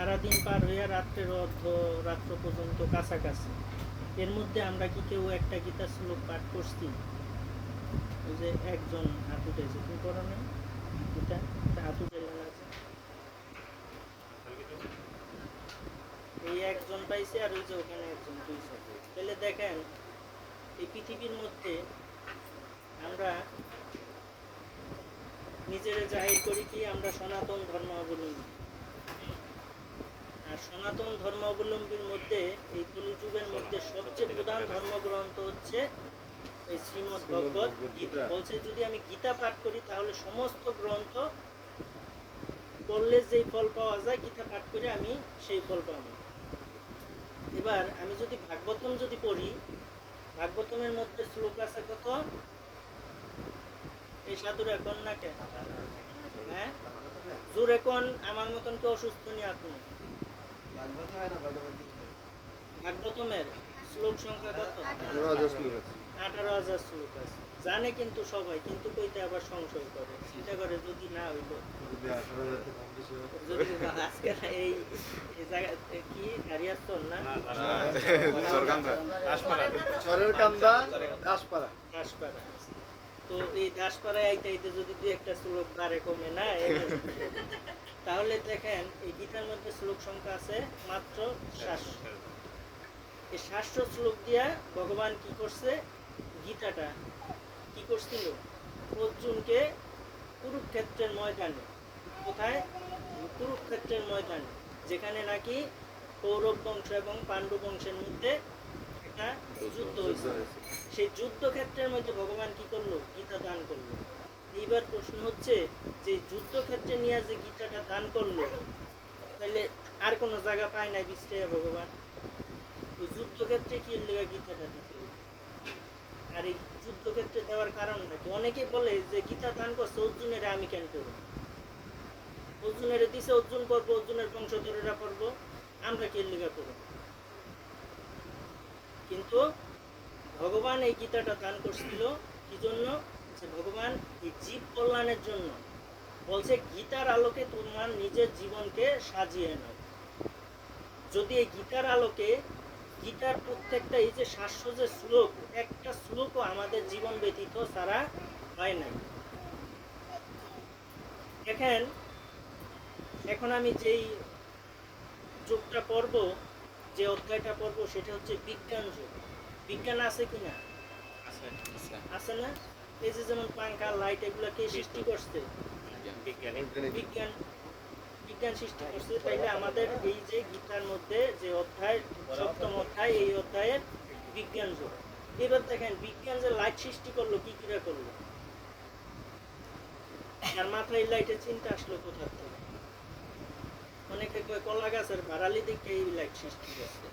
সারাদিন পার হইয়া রাত্রের অর্ধ রাত্র পর্যন্ত কাছাকাছি। এর মধ্যে আমরা কি কেউ একটা গীতা শ্লোক পাঠ করছি? ওই যে একজন হাত উঠেছে তুমি করো না গীতা হাত উঠে আছে। এই একজন পাইছে আর ওই যে ওখানে একজন দুইজন। তাহলে দেখেন, এই পৃথিবীর মধ্যে আমরা নিজেরা জাহির করি কি আমরা সনাতন ধর্মাবলম্বী? সনাতন ধর্মাবলম্বীর মধ্যে এই কলিযুগের মধ্যে সবচেয়ে প্রধান ধর্মগ্রন্থ হচ্ছে এই শ্রীমদ ভগবত গীতা। বলছে যদি আমি গীতা পাঠ করি তাহলে সমস্ত গ্রন্থ পড়লে যেই ফল পাওয়া যায় গীতা পাঠ করে আমি সেই ফল পাবো। এবার আমি যদি ভাগবতম যদি পড়ি ভাগবতমের মধ্যে শ্লোক আছে কত? এই সাধুর এখন না কেন হ্যাঁ? জোর এখন আমার মতন কেউ অসুস্থ নিয়ে আপনি। ভাগবতমের শ্লোক সংখ্যা কত আঠারো হাজার শ্লোক আছে জানে কিন্তু সবাই কিন্তু কইতে আবার সংশয় করে চিন্তা করে যদি না হইল যদি আজকে এই এই জায়গা কি হারিয়াস্তর না দাসপাড়া দাসপাড়া তো এই দাসপাড়ায় আইতে আইতে যদি দুই একটা শ্লোক বারে কমে না তাহলে দেখেন এই গীতার মধ্যে শ্লোক সংখ্যা আছে মাত্র সাতশো। এই সাতশো শ্লোক দিয়া ভগবান কি করছে? গীতাটা কি করছিল? অর্জুনকে কুরুক্ষেত্রের ময়দানে কোথায়? কুরুক্ষেত্রের ময়দানে যেখানে নাকি কৌরব বংশ এবং পাণ্ডব বংশের মধ্যে একটা যুদ্ধ হয়েছে। সেই যুদ্ধক্ষেত্রের মধ্যে ভগবান কি করল? গীতা দান করল। এইবার প্রশ্ন হচ্ছে যে যুদ্ধক্ষেত্রে নিয়ে যে গীতাটা দান করল, তাহলে আর কোনো জায়গা পায় নাই বিশ্রে ভগবান। ওই যুদ্ধক্ষেত্রে কি লেগা গীতাটা দিতে আর এই যুদ্ধক্ষেত্রে দেওয়ার কারণ নাকি অনেকে বলে যে গীতা দান করছে, অর্জুনের আমি কেন করব অর্জুনের দিছে, অর্জুন করব, অর্জুনের বংশধরেরা পর্ব আমরা কি লেগা করব? কিন্তু ভগবান এই গীতাটা দান করছিল, কি জন্য? যে ভগবান এই জীব কল্যাণের জন্য বলছে গীতার আলোকে তোমার নিজের জীবনকে সাজিয়ে নাও। যদি এই গীতার আলোকে গীতার প্রত্যেকটা এই যে সাতশো যে শ্লোক একটা শ্লোকও আমাদের জীবন ব্যতীত ছাড়া হয় নাই। দেখেন এখন আমি যেই যুগটা পড়ব যে অধ্যায়টা পড়ব সেটা হচ্ছে বিজ্ঞান যুগ। বিজ্ঞান আছে কিনা? আছে না? যে যেমন পাঙ্খা লাইট এগুলো কে সৃষ্টি করছে। বিজ্ঞান। বিজ্ঞান। সৃষ্টি করছে। তাইলে আমাদের এই যে গীতার মধ্যে যে অধ্যায় সপ্তম অধ্যায় এই অধ্যায়ের বিজ্ঞান যুগ। এবার দেখেন বিজ্ঞান যে লাইট সৃষ্টি করল কি কিরা করল? আর মাথায় লাইটের চিন্তা আসলো কোথা থেকে? অনেকে কয় কলা গাছের ভাড়ালি দিকে এই লাইট সৃষ্টি করছে।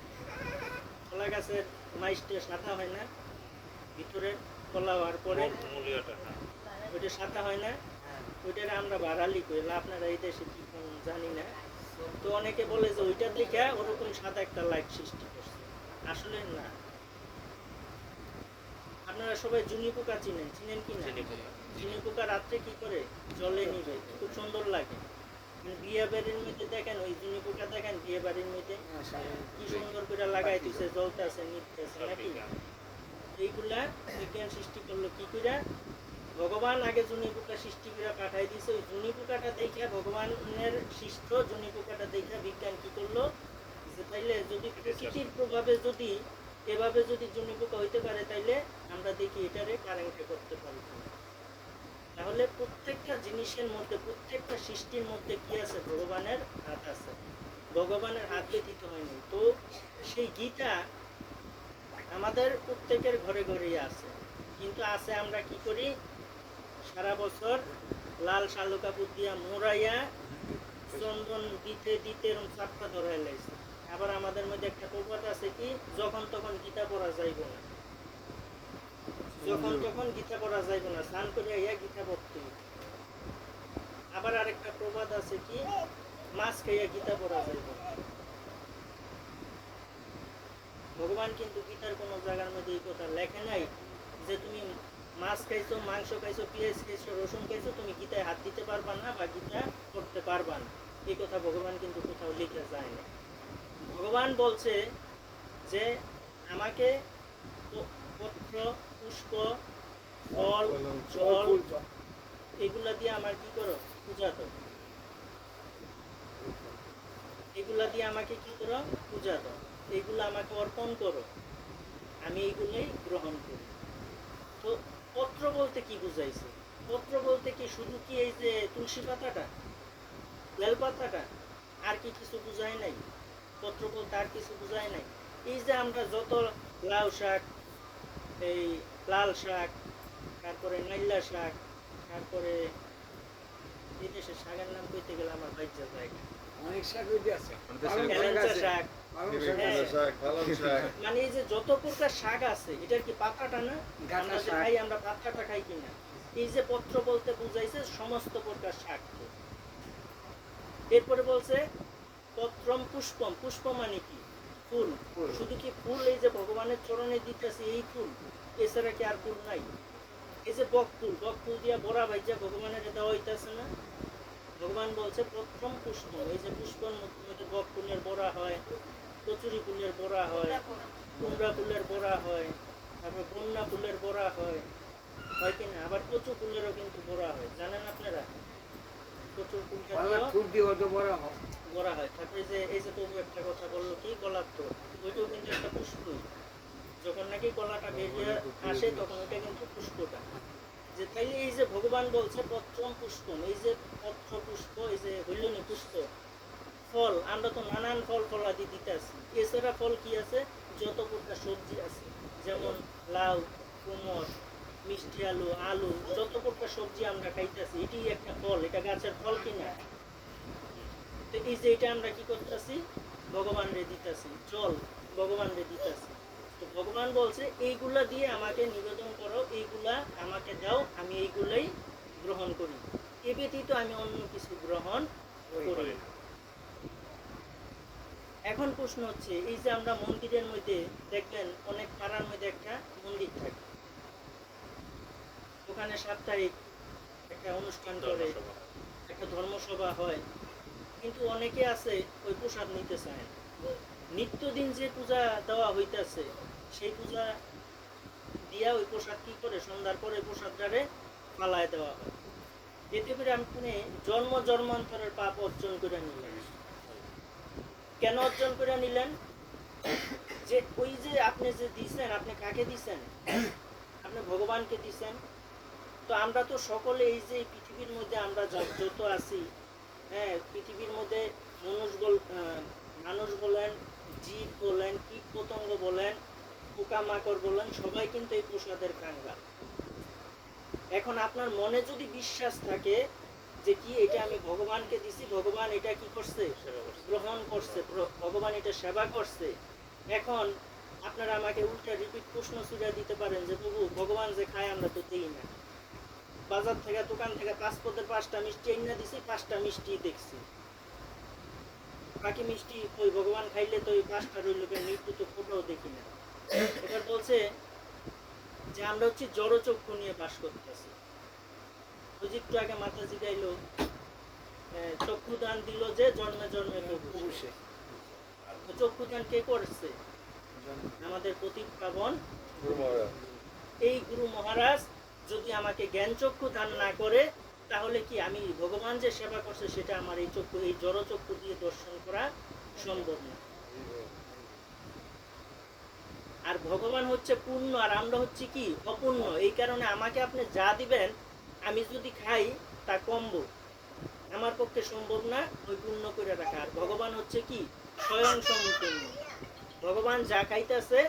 কলা গাছের মাইস্টে সাদা হয় না ভিতরে কলা হওয়ার পরে ওইটা সাদা হয় না? ওইটারে আমরা ভাড়ালি কই আপনারা এই দেশে কি কোন জানি না। তো অনেকে বলে যে ওইটা দেখে ওরকম সাদা একটা লাইট সৃষ্টি করছে। আসলে না। আপনারা সবাই জুনি পোকা চিনেন? চিনেন কি না? জুনি পোকা রাত্রে কি করে? জলে নিবে খুব সুন্দর লাগে। মানে বিয়ে বাড়ির মধ্যে দেখেন ওই জুনি পোকা দেখেন বিয়ে বাড়ির মধ্যে? কি সুন্দর করে লাগাই দিছে জ্বলতেছে নিতেছে নাকি? এইগুলা বিজ্ঞান সৃষ্টি করল কি করে ভগবান আগে জুনি পোকা সৃষ্টি করে পাঠাই দিছে ওই জুনি পোকাটা দেখে ভগবানের সৃষ্ট জুনি পোকাটা দেখে বিজ্ঞান কি করল? যে তাইলে যদি প্রকৃতির প্রভাবে যদি এভাবে যদি জুনি পোকা হইতে পারে তাইলে আমরা দেখি এটারে কারেন্টে করতে পারব। তাহলে প্রত্যেকটা জিনিসের মধ্যে প্রত্যেকটা সৃষ্টির মধ্যে কি আছে? ভগবানের হাত আছে। ভগবানের হাত ব্যতীত হয়নি তো সেই গীতা আমাদের প্রত্যেকের ঘরে ঘরেই আছে। কিন্তু আছে আমরা কি করি? সারা বছর লাল শালু কাপড় দিয়া মোড়াইয়া চন্দন দিতে দিতে এরকম চাপটা ধরাই লাইছে। আবার আমাদের মধ্যে একটা প্রবাদ আছে কি? যখন তখন গীতা পড়া যাইব না। যখন তখন গীতা পড়া যাইব না। স্নান করিয়া ইয়া গীতা পড়তে আবার আরেকটা প্রবাদ আছে কি? মাছ খাইয়া গীতা পড়া যাইব না। ভগবান কিন্তু গীতার কোনো জায়গার মধ্যে এই কথা লেখে নাই যে তুমি মাছ খাইছো, মাংস খাইছো, পেঁয়াজ খাইছো, রসুন খাইছো, তুমি গীতায় হাত দিতে পারবা না বা গীতা করতে পারবা না। এই কথা ভগবান কিন্তু কোথাও লিখে যায় না ভগবান বলছে যে আমাকে পত্র, পুষ্প, ফল, জল, এগুলা দিয়ে আমার কি করো? পূজা করো এগুলা দিয়ে আমাকে কি করো? পূজা দাও। এগুলো আমাকে অর্পণ করো। আমি এইগুলোই গ্রহণ করি। তো পত্র বলতে কি বুঝাইছে? পত্র বলতে কি শুধু কি এই যে তুলসী পাতাটা? বেল পাতাটা? আর কি কিছু বুঝায় নাই? পত্র বলতে আর কিছু বুঝায় নাই? এই যে আমরা যত লাউ শাক এই লাল শাক তারপরে নাইলা শাক তারপরে এই দেশের শাকের নাম কইতে গেলে আমার বাচ্চা জায়গা অনেক শাক আছে। শাক মানে এই যে যত প্রকার শাক আছে এটার কি পাতাটা না? আমরা খাই আমরা পাতাটা খাই কিনা? এই যে পত্র বলতে বুঝাইছে সমস্ত প্রকার শাক। এরপরে বলছে পত্রম পুষ্পম। পুষ্প মানে কি? ফুল। শুধু কি ফুল এই যে ভগবানের চরণে দিতেছে এই ফুল? এছাড়া কি আর ফুল নাই? এই যে বক ফুল বক ফুল দিয়া বড়া ভাইজা ভগবানের দেওয়া হইতেছে না? ভগবান বলছে প্রথম পুষ্প এই যে পুষ্পর মধ্যে মধ্যে বক ফুলের বড়া হয় কচুরি ফুলের বড়া হয় কুমড়া ফুলের বড়া হয় তারপর বন্যা ফুলের বড়া হয়। হয় কিনা আবার কচু ফুলেরও কিন্তু বড়া হয়। জানেন আপনারা? কচুর ফুলটা ফুল বড় হয়। হয়। তারপরে যে এই যে তবু একটা কথা বলল কি? গোলাপ তো ওইটাও কিন্তু একটা পুষ্প। যখন নাকি গলাটা বেরিয়ে আসে তখন ওইটা কিন্তু পুষ্পটা। যে তাইলে এই যে ভগবান বলছে পত্রম পুষ্পম। এই যে পত্র পুষ্প এই যে হইলনি পুষ্প ফল, আমরা তো নানান ফল ফলাদি দিতে আছি এছাড়া ফল কি আছে? যত প্রকার সবজি আছে, যেমন লাউ, কুমড়, মিষ্টি আলু আলু, যত প্রকার সবজি আমরা খাইতেছি, এটি একটা ফল, এটা গাছের ফল কিনা তো এই যে এটা আমরা কি করতেছি? ভগবান রে দিতেছি। জল ভগবান রে দিতেছি। তো ভগবান বলছে, এইগুলা দিয়ে আমাকে নিবেদন করো, এইগুলা আমাকে দাও, আমি এইগুলাই গ্রহণ করি। এ ব্যতীত আমি অন্য কিছু গ্রহণ করি। এখন প্রশ্ন হচ্ছে এই যে আমরা মন্দিরের মধ্যে দেখবেন অনেক পাড়ার মধ্যে একটা মন্দির থাকে। ওখানে সাপ্তাহিক একটা অনুষ্ঠান করে একটা ধর্মসভা হয়। কিন্তু অনেকে আছে ওই প্রসাদ নিতে চায় না। নিত্যদিন যে পূজা দেওয়া হইতেছে সেই পূজা দিয়া ওই প্রসাদ কি করে? সন্ধ্যার পরে প্রসাদটারে পালায় দেওয়া হয়। এতে করে আপনি জন্ম জন্মান্তরের পাপ অর্জন করে নিলেন কেন অর্জন করে নিলেন? যে ওই যে আপনি যে দিছেন, আপনি কাকে দিছেন? আপনি ভগবানকে দিছেন? তো আমরা তো সকলে এই যে পৃথিবীর মধ্যে আমরা যত আছি হ্যাঁ পৃথিবীর মধ্যে মানুষ বল মানুষ বলেন, জীব বলেন, কীট পতঙ্গ বলেন, পোকামাকড় বলেন, সবাই কিন্তু এই প্রসাদের কাঙ্গাল। এখন আপনার মনে যদি বিশ্বাস থাকে যে কি, এটা আমি ভগবানকে দিছি, ভগবান এটা কি করছে? গ্রহণ করছে ভগবান এটা সেবা করছে। এখন আপনারা আমাকে উল্টা রিপিট প্রশ্ন ছুড়ে দিতে পারেন যে, প্রভু, ভগবান যে খায় আমরা তো দিই না। বাজার থেকে, দোকান থেকে পাঁচ পদের পাঁচটা মিষ্টি এনে দিছি, পাঁচটা মিষ্টি দেখছি। বাকি মিষ্টি ওই ভগবান খাইলে তো ওই পাঁচটা রইল মৃত্যু তো ফোটাও দেখি না। এবার বলছে যে, আমরা হচ্ছে জড়চক্ষু নিয়ে বাস করতেছি। যে একটু আগে মাথা জিগাইলো চক্ষু দান দিল যে জন্মে জন্মে প্রভু অবশ্যই। তো চক্ষু দান কে করছে? আমাদের প্রতীক পাবন। এই গুরু মহারাজ যদি আমাকে জ্ঞান চক্ষু দান না করে তাহলে কি আমি ভগবান যে সেবা করছে সেটা আমার এই চক্ষু এই জড় চক্ষু দিয়ে দর্শন করা সম্ভব না। আর ভগবান হচ্ছে পূর্ণ আর আমরা হচ্ছে কি অপূর্ণ এই কারণে আমাকে আপনি যা দিবেন আমি যদি খাই, তা কমবো। আমার পক্ষে সম্ভব না, ওই পূর্ণ করে রাখা। আর ভগবান হচ্ছে কি? স্বয়ং সম্পূর্ণ ভগবান যা খাইতেছে,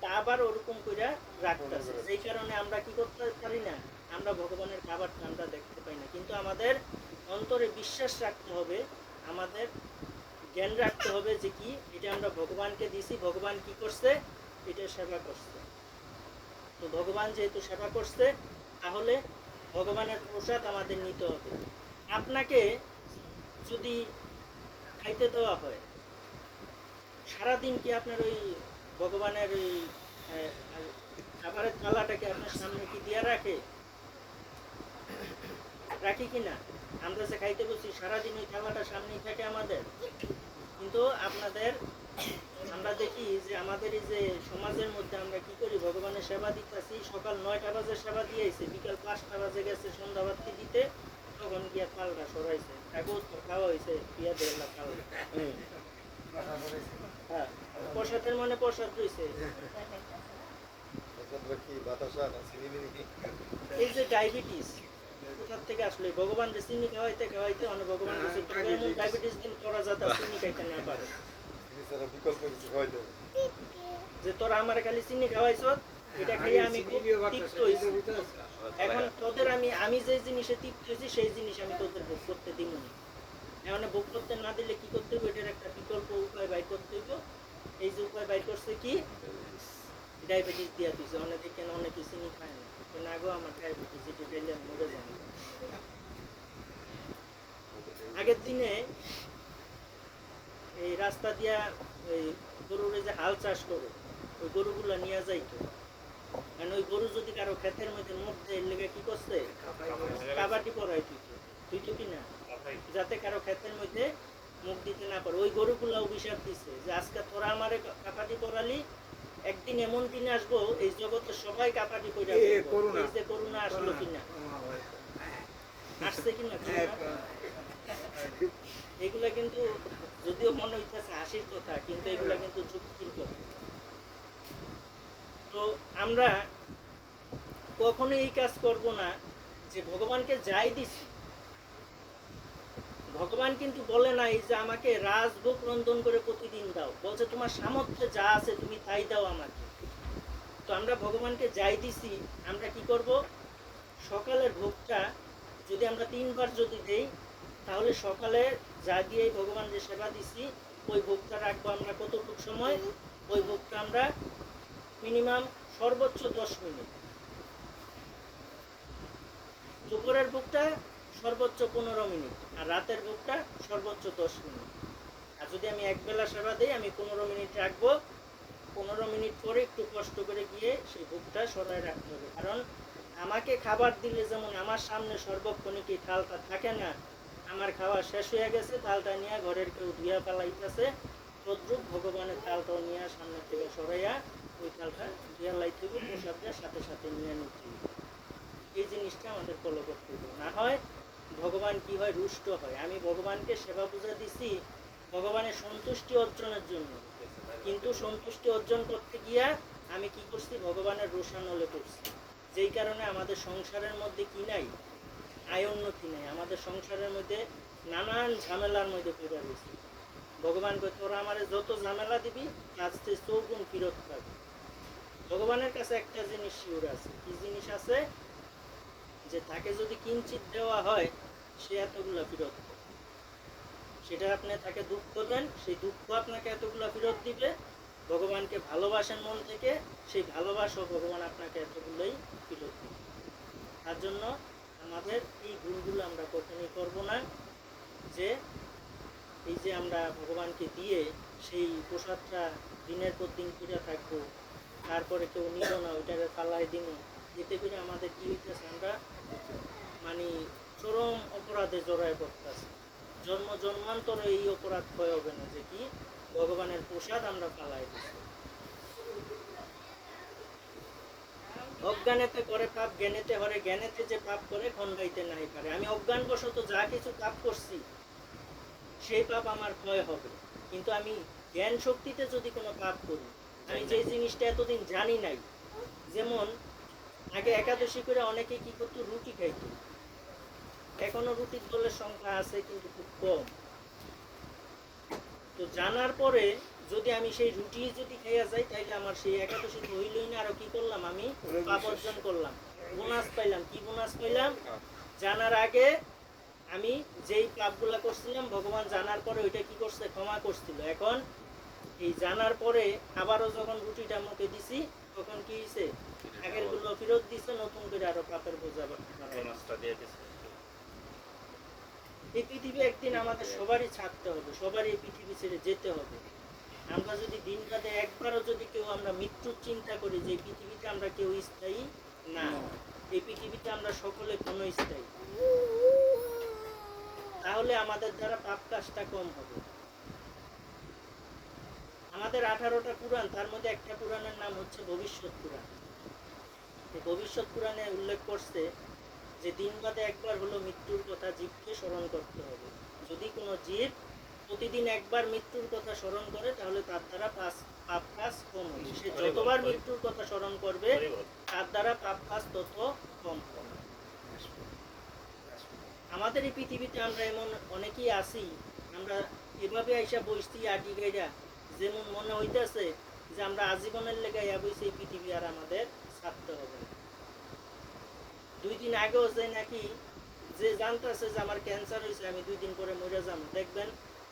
তা আবার ওরকম করে রাখতেছে। সেই কারণে আমরা কি করতে পারি না? আমরা ভগবানের খাবারটা আমরা দেখতে পাই না। কিন্তু আমাদের অন্তরে বিশ্বাস রাখতে হবে, আমাদের জ্ঞান রাখতে হবে যে কি, এটা আমরা ভগবানকে দিছি, ভগবান কি করছে? এটা সেবা করছে। তো ভগবান যেহেতু সেবা করছে, তাহলে ভগবানের প্রসাদ আমাদের নিতে হবে। আপনাকে যদি খাইতে দেওয়া হয়, সারাদিন কি আপনার ওই ভগবানের ওই খাবারের থালাটাকে আপনার সামনে কি দিয়া রাখে? রাখি কি না? আমরা যে খাইতে বসছি সারাদিন ওই খাবারটা সামনেই থাকে আমাদের। কিন্তু আপনাদের আমরা দেখি যে আমাদের এই যে সমাজের মধ্যে আমরা কি করি? ভগবানের সেবা দিতেছি, সকাল নয়টা বাজে সেবা দিয়েছে, বিকাল পাঁচটা বাজে গেছে দিতে, তখন গিয়া সরাইছে। খাওয়া হয়েছে হ্যাঁ প্রসাদের মানে প্রসাদ রয়েছে? এই যে ডায়াবেটিস, কোথার থেকে আসলে? ভগবান যে চিনি খাওয়াইতে খাওয়াইতে, অনেক ভগবান ডায়াবেটিস দিন করা যাতে চিনি খাইতে না পারে। বিকল্প কিছু হবে। যে তোরা আমার খালি চিনি খাওয়াইছ এটা খেয়ে আমি খুব তৃপ্ত হয়েছি এখন তোদের আমি আমি যে জিনিসে তৃপ্ত হয়েছি সেই জিনিস আমি তোদের ভোগ করতে দিব না। এখন ভোগ করতে না দিলে কি করতে হবে এটার একটা বিকল্প উপায় বাইর করতে হইব। এই যে উপায় বাইর করছে কি? ডায়াবেটিস দিয়া দিয়েছে অনেকে কেন অনেকে চিনি খায় না? তো না গো আমার ডায়াবেটিস এটা খেলে মরে যাব। আগের দিনে এই রাস্তা দিয়া এই গরুর যে হাল চাষ করে ওই গরুগুলা নিয়ে যাইতো। মানে ওই গরু যদি কারও ক্ষেতের মধ্যে মধ্যে এর লেগে কি করছে? কাবাডি পরাই তুই তুই তো কি না? যাতে কারও ক্ষেতের মধ্যে মুখ দিতে না পারে। ওই গরুগুলা অভিশাপ দিছে যে আজকে তোরা আমারে কাপাটি পরালি একদিন এমন দিন আসব এই জগতে সবাই কাপাটি এ, করুণা। এই যে করুণা আসলো কিনা? আসছে কিনা করুণা? এগুলা কিন্তু যদিও মনে হইতেছে হাসির কথা, কিন্তু এগুলা কিন্তু যুক্তির কথা। তো আমরা কখনো এই কাজ করব না যে ভগবানকে যাই দিছি। ভগবান কিন্তু বলে নাই যে আমাকে রাজভোগ রন্ধন করে প্রতিদিন দাও। বলছে, তোমার সামর্থ্যে যা আছে তুমি তাই দাও আমাকে। তো আমরা ভগবানকে যাই দিছি, আমরা কি করব? সকালের ভোগটা যদি আমরা তিনবার যদি দেই তাহলে সকালে যা দিয়ে ভগবান যে সেবা দিছি, ওই ভোগটা রাখব আমরা কতটুকু সময়? ওই ভোগটা আমরা মিনিমাম সর্বোচ্চ দশ মিনিট। দুপুরের ভোগটা সর্বোচ্চ পনেরো মিনিট আর রাতের ভোগটা সর্বোচ্চ দশ মিনিট। আর যদি আমি এক বেলা সেবা দিই, আমি পনেরো মিনিট রাখব। পনেরো মিনিট পরে একটু কষ্ট করে গিয়ে সেই ভোগটা সরাই রাখতে হবে। কারণ আমাকে খাবার দিলে যেমন আমার সামনে সর্বক্ষণে কি থালটা থাকে না আমার খাওয়া শেষ হয়ে গেছে, তালটা নিয়ে ঘরের কেউ ধুয়া পালাইতেছে তদ্রুপ ভগবানের তালটাও নিয়ে সামনে থেকে সরাইয়া ওই থালটা ধুয়া লাইতে হবে প্রসাদের সাথে সাথে নিয়ে হবে। এই জিনিসটা আমাদের ফলো করতে হবে না হয় ভগবান কি হয়, রুষ্ট হয়। আমি ভগবানকে সেবা পূজা দিছি, ভগবানের সন্তুষ্টি অর্জনের জন্য। কিন্তু সন্তুষ্টি অর্জন করতে গিয়া আমি কি করছি? ভগবানের রোষানলে করছি যেই কারণে আমাদের সংসারের মধ্যে কি নাই আয় উন্নতি নেই। আমাদের সংসারের মধ্যে নানান ঝামেলার মধ্যে পড়ে রয়েছে। ভগবান কই তোরা আমারে যত ঝামেলা দিবি চেয়ে চৌগুণ ফিরত পাবি। ভগবানের কাছে একটা জিনিস শিওর আছে। কি জিনিস আছে? যে তাকে যদি কিঞ্চিত দেওয়া হয়, সে এতগুলা ফেরত। সেটা আপনি তাকে দুঃখ দেন, সেই দুঃখ আপনাকে এতগুলো ফেরত দিবে। ভগবানকে ভালোবাসেন মন থেকে, সেই ভালোবাসা ভগবান আপনাকে এতগুলোই ফিরত দিবে। তার জন্য আমাদের এই ভুলগুলো আমরা কখনোই করব না, যে এই যে আমরা ভগবানকে দিয়ে সেই প্রসাদটা দিনের পর দিন করে থাকব, তারপরে কেউ নিল না ওইটাকে ফালাই দিন। এতে করে আমাদের কি হইতেছে আমরা মানে চরম অপরাধে জড়ায় পড়তেছে। জন্ম জন্মান্তরে এই অপরাধ ক্ষয় হবে না, যে কি? ভগবানের প্রসাদ আমরা পালাই দিচ্ছি অজ্ঞানেতে করে পাপ, জ্ঞানেতে হরে, জ্ঞানেতে যে পাপ করে খণ্ডাইতে নাই পারে। আমি অজ্ঞানবশত যা কিছু পাপ করছি, সেই পাপ আমার ক্ষয় হবে। কিন্তু আমি জ্ঞান শক্তিতে যদি কোনো পাপ করি, আমি যে জিনিসটা এতদিন জানি নাই, যেমন আগে একাদশী করে অনেকে কি করতো, রুটি খাইত। এখনও রুটির দলের সংখ্যা আছে, কিন্তু খুব কম। তো জানার পরে যদি আমি সেই রুটি যদি খাইয়া যাই তাহলে আমার সেই একাদশী তো হইলই না। আরও কি করলাম আমি? পাপ অর্জন করলাম। বোনাস পাইলাম। কি বোনাস পাইলাম? জানার আগে আমি যেই পাপগুলা করছিলাম ভগবান জানার পরে ওইটা কি করছে? ক্ষমা করছিল। এখন এই জানার পরে আবারও যখন রুটিটা মুখে দিছি তখন কি হয়েছে আগেরগুলো ফেরত দিছে নতুন করে আরও পাপের বোঝা এই পৃথিবী একদিন আমাদের সবারই ছাড়তে হবে সবারই এই পৃথিবী ছেড়ে যেতে হবে। আমরা যদি দিন রাতে একবারও যদি কেউ আমরা মৃত্যুর চিন্তা করি যে পৃথিবীতে আমরা কেউ স্থায়ী না এই পৃথিবীতে আমরা সকলে কোনো স্থায়ী। তাহলে আমাদের দ্বারা পাপ কাজটা কম হবে। আমাদের আঠারোটা পুরাণ তার মধ্যে একটা পুরাণের নাম হচ্ছে ভবিষ্যৎ পুরাণ। ভবিষ্যৎ পুরাণে উল্লেখ করছে যে দিন বাদে একবার হলো মৃত্যুর কথা জীবকে স্মরণ করতে হবে। যদি কোনো জীব প্রতিদিন একবার মৃত্যুর কথা স্মরণ করে তাহলে তার দ্বারা পাপ কাজ কম হবে সে যতবার মৃত্যুর কথা স্মরণ করবে তার দ্বারা পাপ কাজ তত কম হবে আমাদের এই পৃথিবীতে আমরা এমন অনেকেই আছি আমরা এভাবে আইসা বসছি আটি গাইরা যেমন মনে হইতেছে যে আমরা আজীবনের লেগে ইয়া বইছি এই পৃথিবী আর আমাদের ছাড়তে হবে দুই দিন আগেও যে নাকি যে জানতেছে যে আমার ক্যান্সার হয়েছে আমি দুই দিন পরে মরে যাব দেখবেন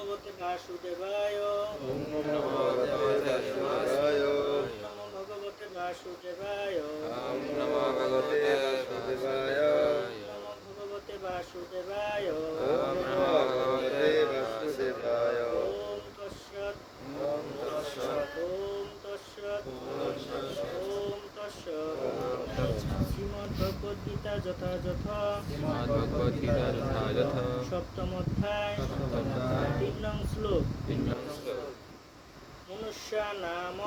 ভগবতে বাসুদেবায়। ওম নমো ভগবতে বাসুদেবায় ওম নমো ভগবতে বাসুদেবায়। ওম নমো ভগবতে বাসুদেবায়। নমো ভগবতে বাসুদেবায়। ওম নমো ভগবতে বাসুদেবায়। ওম তৎসৎ। ওম তৎসৎ। ওম তৎসৎ। ওম তৎসৎ। ওম তৎসৎ। শ্রীমদ্ যথাযথ। শ্রীমদ্ভগবদ্গীতা যথাযথ সপ্তম অধ্যায় সপ্তম অধ্যায় তিন নং শ্লোক তিন নং শ্লোক। মনুষ্য নাম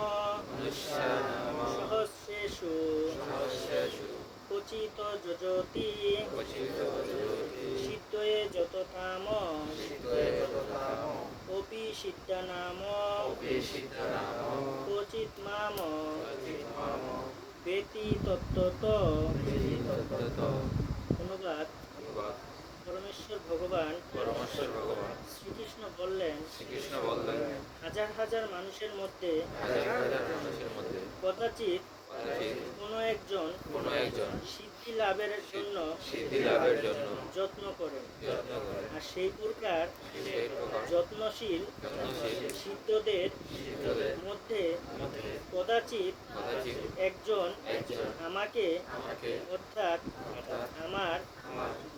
মনুষ্যানাম সহস্রেষু সহস্রেষু কচিত যজতি। সিদ্ধয়ে সিদ্ধয়ে তততাম অপি সিদ্ধা নাম। কচিত মাম। বেতি তত্ত্বত। অনুবাদ। পরমেশ্বর ভগবান পরমেশ্বর ভগবান। শ্রীকৃষ্ণ বললেন শ্রীকৃষ্ণ বললেন হাজার হাজার মানুষের মধ্যে হাজার হাজার মানুষের মধ্যে কদাচিৎ কোনো একজন কোনো একজন সিদ্ধি লাভের জন্য সিদ্ধি লাভের জন্য যত্ন করে। আর সেই প্রকার যত্নশীল যত্নশীল সিদ্ধদের মধ্যে কদাচিৎ একজন আমাকে অর্থাৎ আমার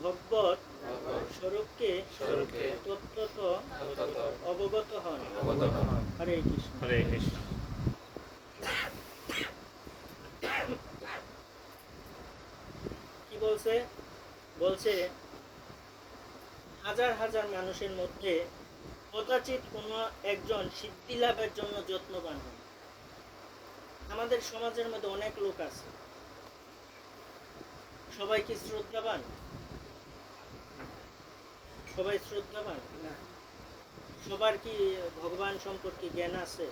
ভগবত স্বরূপকে তত্ত্বত হন। অবগত হন। হরে কৃষ্ণ। হরে কৃষ্ণ। বলছে বলছে হাজার হাজার মানুষের মধ্যে কদাচিৎ কোনো একজন সিদ্ধি লাভের জন্য যত্নবান হয়। আমাদের সমাজের মধ্যে অনেক লোক আছে। সবাই কি শ্রদ্ধাবান? সবাই শ্রদ্ধাবান? না। সবার কি ভগবান সম্পর্কে জ্ঞান আছে?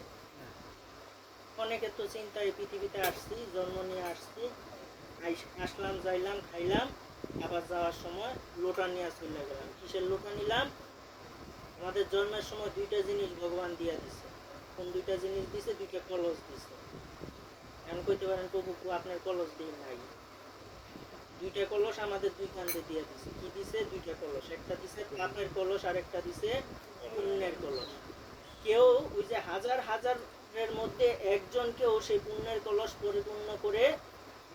অনেকে তো চিন্তায় পৃথিবীতে আসছি জন্ম নিয়ে আসছি। আসলাম, যাইলাম, খাইলাম, আবার যাওয়ার সময় লোটা নিয়ে চলে গেলাম। কিসের লোটা নিলাম? আমাদের জন্মের সময় দুইটা জিনিস ভগবান দিয়ে দিছে। কোন দুইটা জিনিস দিছে? দুইটা কলস দিছে। এখন কইতে পারেন, প্রভু আপনার কলস দিন নাই। দুইটা কলস আমাদের দুই কান্দে দিয়ে দিছে। কি দিছে? দুইটা কলস। একটা দিছে পাপের কলস আর একটা দিছে পুণ্যের কলস। কেউ ওই যে হাজার হাজারের মধ্যে একজনকেও সেই পুণ্যের কলস পরিপূর্ণ করে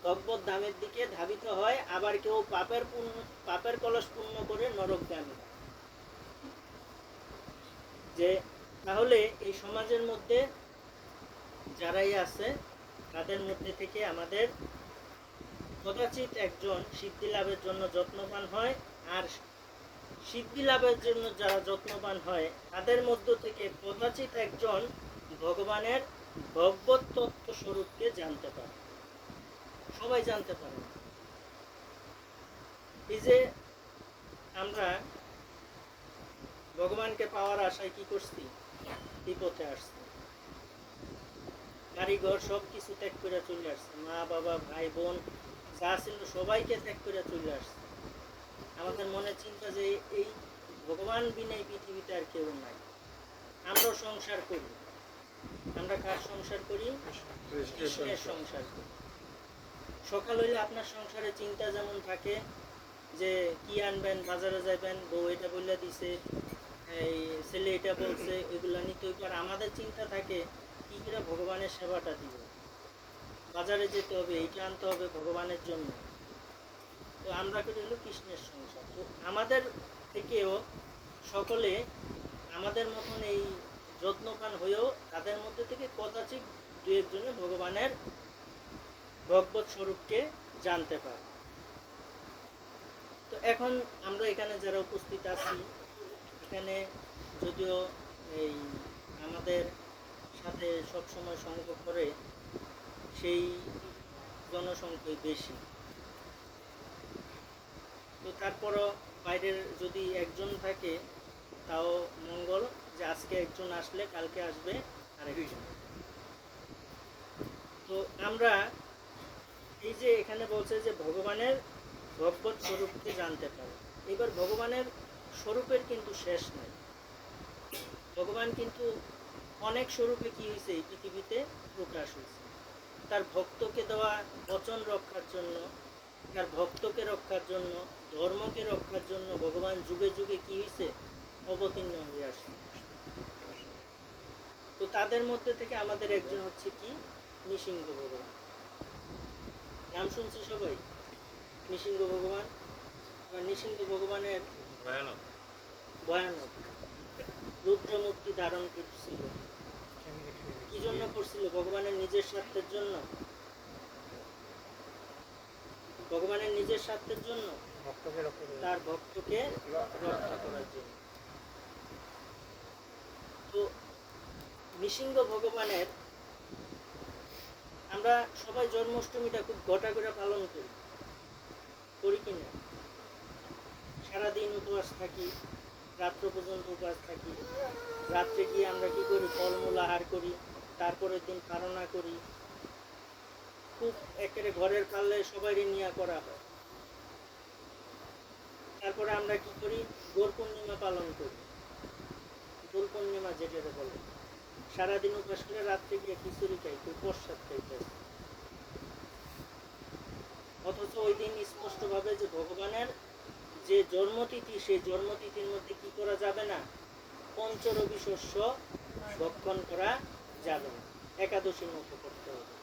ভগবত ধামের দিকে ধাবিত হয়, আবার কেউ পাপের পুণ্য, পাপের কলস পূর্ণ করে নরক হয়। যে তাহলে এই সমাজের মধ্যে যারাই আছে, তাদের মধ্যে থেকে আমাদের কদাচিৎ একজন সিদ্ধি লাভের জন্য যত্নবান হয়, আর সিদ্ধি লাভের জন্য যারা যত্নবান হয়, তাদের মধ্য থেকে কদাচিৎ একজন ভগবানের ভগবত তত্ত্ব স্বরূপকে জানতে পারে সবাই জানতে পারে। এই যে আমরা ভগবানকে পাওয়ার আশায় কি করছি? বিপথে আসছি। কারিগর সব কিছু ত্যাগ করে চলে আসছে। মা বাবা ভাই বোন যা ছিল সবাইকে ত্যাগ করে চলে আসছে। আমাদের মনে চিন্তা যে এই ভগবান বিনা পৃথিবীতে আর কেউ নাই। আমরাও সংসার করি। আমরা কার সংসার করি? কৃষ্ণের সংসার করি। সকাল হইলে আপনার সংসারে চিন্তা যেমন থাকে যে কি আনবেন, বাজারে যাবেন বউ এটা বলে দিছে, এই ছেলে এটা বলছে, এগুলা নিতে আর আমাদের চিন্তা থাকে, কি করে ভগবানের সেবাটা দিব? বাজারে যেতে হবে, এইটা আনতে হবে ভগবানের জন্য। তো আমরা করি হলো কৃষ্ণের সংসার। তো আমাদের থেকেও সকলে আমাদের মতন এই যত্নবান হয়েও তাদের মধ্যে থেকে কদাচিৎ দু একজনে ভগবানের ভগবত স্বরূপকে জানতে পারে। তো এখন আমরা এখানে যারা উপস্থিত আছি, এখানে যদিও এই আমাদের সাথে সবসময় সঙ্গ করে, সেই জনসংখ্যাই বেশি। তো তারপরও বাইরের যদি একজন থাকে, তাও মঙ্গল যে আজকে একজন আসলে, কালকে আসবে আরেকজন। তো আমরা এই যে এখানে বলছে যে ভগবানের ভগবত স্বরূপকে জানতে পারে। এবার ভগবানের স্বরূপের কিন্তু শেষ নেই। ভগবান কিন্তু অনেক স্বরূপে কি হয়েছে এই পৃথিবীতে প্রকাশ হয়েছে তার ভক্তকে দেওয়া বচন রক্ষার জন্য, তার ভক্তকে রক্ষার জন্য, ধর্মকে রক্ষার জন্য ভগবান যুগে যুগে কি হয়েছে অবতীর্ণ হয়ে আসছে। তো তাদের মধ্যে থেকে আমাদের একজন হচ্ছে কি? নৃসিংহ ভগবান। নাম শুনছি সবাই? নৃসিংহ ভগবান? আর নৃসিংহ ভগবানের ভয়ানক। ভয়ানক। রুদ্রমূর্তি ধারণ করছিল। কি জন্য করছিল? ভগবানের নিজের স্বার্থের জন্য? ভগবানের নিজের স্বার্থের জন্য? তার ভক্তকে রক্ষা করার জন্য। তো নৃসিংহ ভগবানের আমরা সবাই জন্মাষ্টমীটা খুব ঘটা করে পালন করি। করি কি না? সারাদিন উপবাস থাকি, রাত্র পর্যন্ত উপবাস থাকি। রাত্রে গিয়ে আমরা কি করি? ফলমূল আহার করি, তারপরের দিন পালনা করি। খুব একেবারে ঘরের পাল্লে সবাই নিয়ে করা হয়। তারপরে আমরা কি করি? গোর পূর্ণিমা পালন করি। দোল পূর্ণিমা যেটা বলে। সারাদিন উপাস করে রাত্রে গিয়ে খিচুড়ি খাই কেউ প্রসাদ খাইতে অথচ ওই দিন স্পষ্টভাবে যে ভগবানের যে জন্মতিথি, সেই জন্মতিথির মধ্যে কি করা যাবে না? পঞ্চরবি শস্য ভক্ষণ করা যাবে না। একাদশীর মতো করতে হবে।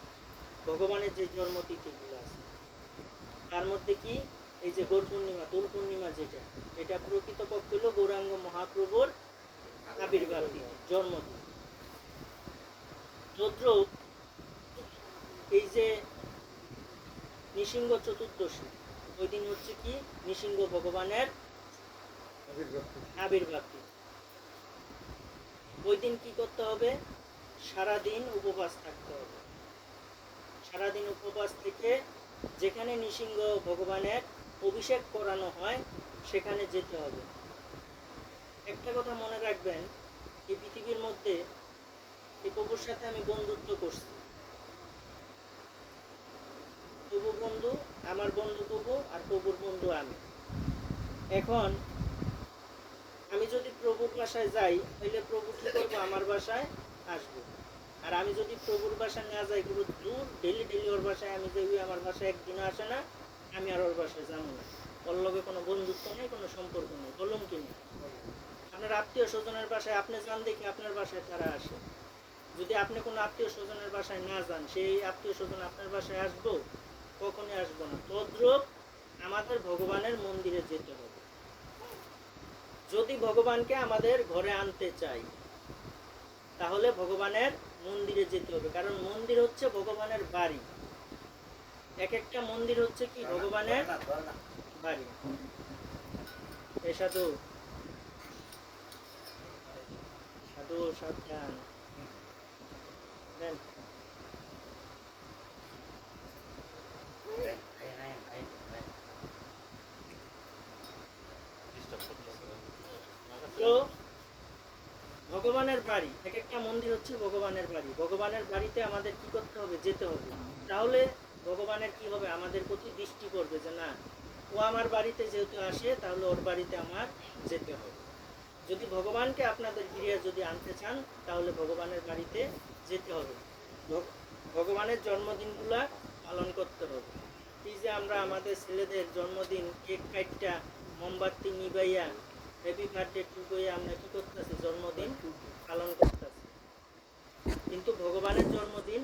ভগবানের যে জন্মতিথিগুলো আছে, তার মধ্যে কি? এই যে গৌর পূর্ণিমা দোল পূর্ণিমা যেটা, এটা প্রকৃতপক্ষে হলো গৌরাঙ্গ মহাপ্রভুর আবির্ভাব দিন জন্মদিন তদ্রুপ এই যে নৃসিংহ চতুর্দশী, ওই দিন হচ্ছে কি? নৃসিংহ ভগবানের আবির্ভাব ওই দিন কি করতে হবে? সারাদিন উপবাস থাকতে হবে। সারাদিন উপবাস থেকে যেখানে নৃসিংহ ভগবানের অভিষেক করানো হয়, সেখানে যেতে হবে। একটা কথা মনে রাখবেন, এই পৃথিবীর মধ্যে এই প্রভুর সাথে আমি বন্ধুত্ব করছি। প্রভু বন্ধু, আমার বন্ধু প্রভু আর প্রভুর বন্ধু আমি। এখন, আমি যদি প্রভুর বাসায় যাই, তাহলে প্রভু কি করব? আমার বাসায় আসব। আর আমি যদি প্রভুর বাসায় না যাই পুরো দূর ডেলি ডেলি ওর বাসায় আমি দেখবি আমার বাসায় একদিনও আসে না, আমি আর ওর বাসায় যাব না। ওর লগে কোনো বন্ধুত্ব নেই, কোনো সম্পর্ক নেই। বলুন কি না? আপনার আত্মীয় স্বজনের বাসায়, আপনি যান দেখি আপনার বাসায় তারা আসে। যদি আপনি কোনো আত্মীয় স্বজনের বাসায় না যান সেই আত্মীয় স্বজন আপনার বাসায় আসব? কখনই আসব না। তদ্রূপ আমাদের ভগবানের মন্দিরে যেতে হবে। যদি ভগবানকে আমাদের ঘরে আনতে চাই তাহলে ভগবানের মন্দিরে যেতে হবে। কারণ মন্দির হচ্ছে ভগবানের বাড়ি। এক একটা মন্দির হচ্ছে কি? ভগবানের বাড়ি। এ সাধু সাধু সাবধান। তো ভগবানের বাড়ি এক একটা মন্দির হচ্ছে ভগবানের বাড়ি। ভগবানের বাড়িতে আমাদের কি করতে হবে? যেতে হবে। তাহলে ভগবানের কি হবে? আমাদের প্রতি দৃষ্টি করবে যে না ও আমার বাড়িতে যেহেতু আসে তাহলে ওর বাড়িতে আমার যেতে হবে। যদি ভগবানকে আপনাদের গৃহে যদি আনতে চান তাহলে ভগবানের বাড়িতে যেতে হবে। ভগবানের জন্মদিনগুলা পালন করতে হবে। এই যে আমরা আমাদের ছেলেদের জন্মদিন কেক কাটটা মোমবাতি নিবাইয়া হ্যাপি বার্থডে টু বইয়া আমরা কী করতেছি? জন্মদিন পালন করতেছি। কিন্তু ভগবানের জন্মদিন